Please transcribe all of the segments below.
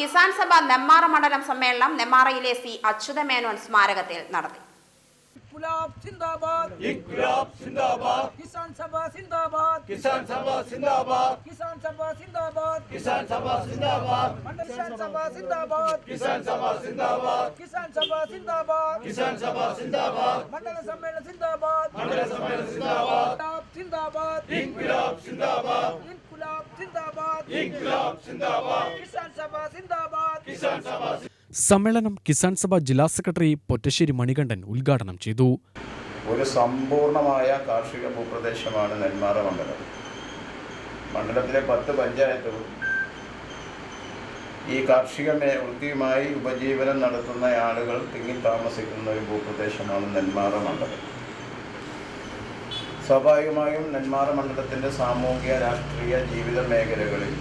കിസാൻ സഭ നെമ്മാറ മണ്ഡലം സമ്മേളനം നെമ്മാറയിലെ സി അച്യുതമേനോൻ സ്മാരകത്തിൽ നടത്തി. ഇൻക്ലാബ് സിന്ദാബാദ്. ഇൻക്ലാബ് സിന്ദാബാദ്. കിസാൻ സഭ സിന്ദാബാദ്. കിസാൻ സഭ സിന്ദാബാദ്. കിസാൻ സഭ സിന്ദാബാദ്. കിസാൻ സഭ സിന്ദാബാദ്. കിസാൻ സഭ സിന്ദാബാദ്. കിസാൻ സഭ സിന്ദാബാദ്. കിസാൻ സഭ സിന്ദാബാദ്. കിസാൻ സഭ സിന്ദാബാദ്. മണ്ഡല സമ്മേളനം സിന്ദാബാദ്. മണ്ഡല സമ്മേളനം സിന്ദാബാദ്. സിന്ദാബാദ്. ഇൻക്ലാബ് സിന്ദാബാദ്. സിന്ദാബാദ്. കിസാൻ സമ്മേളനം കിസാൻ സഭ ജില്ലാ സെക്രട്ടറി പൊറ്റശ്ശേരി മണികണ്ഠൻ ഉദ്ഘാടനം ചെയ്തു. ഒരു സമ്പൂർണമായ കാർഷിക ഭൂപ്രദേശമാണ് നെന്മാറ മണ്ഡലം. മണ്ഡലത്തിലെ പത്ത് പഞ്ചായത്തുകളും ഈ കാർഷിക വൃത്തിയുമായി ഉപജീവനം നടത്തുന്ന ആളുകൾ തിങ്ങി താമസിക്കുന്ന ഒരു ഭൂപ്രദേശമാണ് നെന്മാറ മണ്ഡലം. സ്വാഭാവികമായും നെന്മാറ മണ്ഡലത്തിന്റെ സാമൂഹിക രാഷ്ട്രീയ ജീവിത മേഖലകളിൽ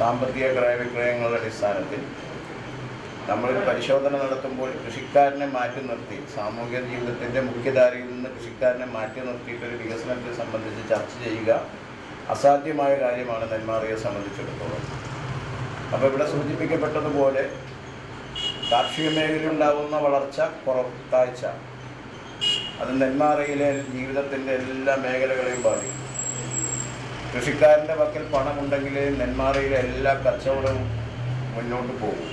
സാമ്പത്തിക ക്രയവിക്രയങ്ങളുടെ അടിസ്ഥാനത്തിൽ നമ്മൾ പരിശോധന നടത്തുമ്പോൾ കൃഷിക്കാരനെ മാറ്റി നിർത്തി സാമൂഹിക ജീവിതത്തിന്റെ മുഖ്യധാരയിൽ നിന്ന് കൃഷിക്കാരനെ മാറ്റി നിർത്തിയിട്ടൊരു വികസനത്തെ സംബന്ധിച്ച് ചർച്ച ചെയ്യുക അസാധ്യമായ കാര്യമാണ് നെന്മാറിയെ സംബന്ധിച്ചിടത്തോളം. അപ്പോൾ ഇവിടെ സൂചിപ്പിക്കപ്പെട്ടതുപോലെ കാർഷിക മേഖലയിലുണ്ടാകുന്ന വളർച്ച പുറത്താഴ്ച അത് നെന്മാറയിലെ ജീവിതത്തിന്റെ എല്ലാ മേഖലകളെയും ബാധിക്കും. കൃഷിക്കാരന്റെ പക്കൽ പണമുണ്ടെങ്കിൽ നെന്മാറയിലെ എല്ലാ കച്ചവടവും മുന്നോട്ട് പോകും.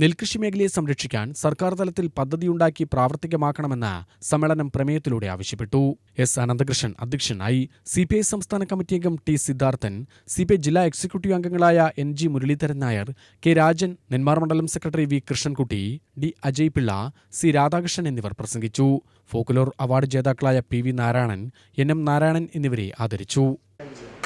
നെൽകൃഷി മേഖലയെ സംരക്ഷിക്കാൻ സർക്കാർ തലത്തിൽ പദ്ധതിയുണ്ടാക്കി പ്രാവർത്തികമാക്കണമെന്ന് സമ്മേളനം പ്രമേയത്തിലൂടെ ആവശ്യപ്പെട്ടു. എസ് അനന്തകൃഷ്ണൻ അധ്യക്ഷനായി സി പി ഐ സംസ്ഥാന കമ്മിറ്റി അംഗം T Siddharthan C P I ജില്ലാ എക്സിക്യൂട്ടീവ് അംഗങ്ങളായ N G Muraleedharan Nair K Rajan Nenmara മണ്ഡലം secretary V Krishnankutty D Ajay Pillai C Radhakrishnan എന്നിവർ പ്രസംഗിച്ചു. ഫോക്കുലോർ അവാർഡ് ജേതാക്കളായ P V Narayanan N M Narayanan എന്നിവരെ ആദരിച്ചു. Thank you.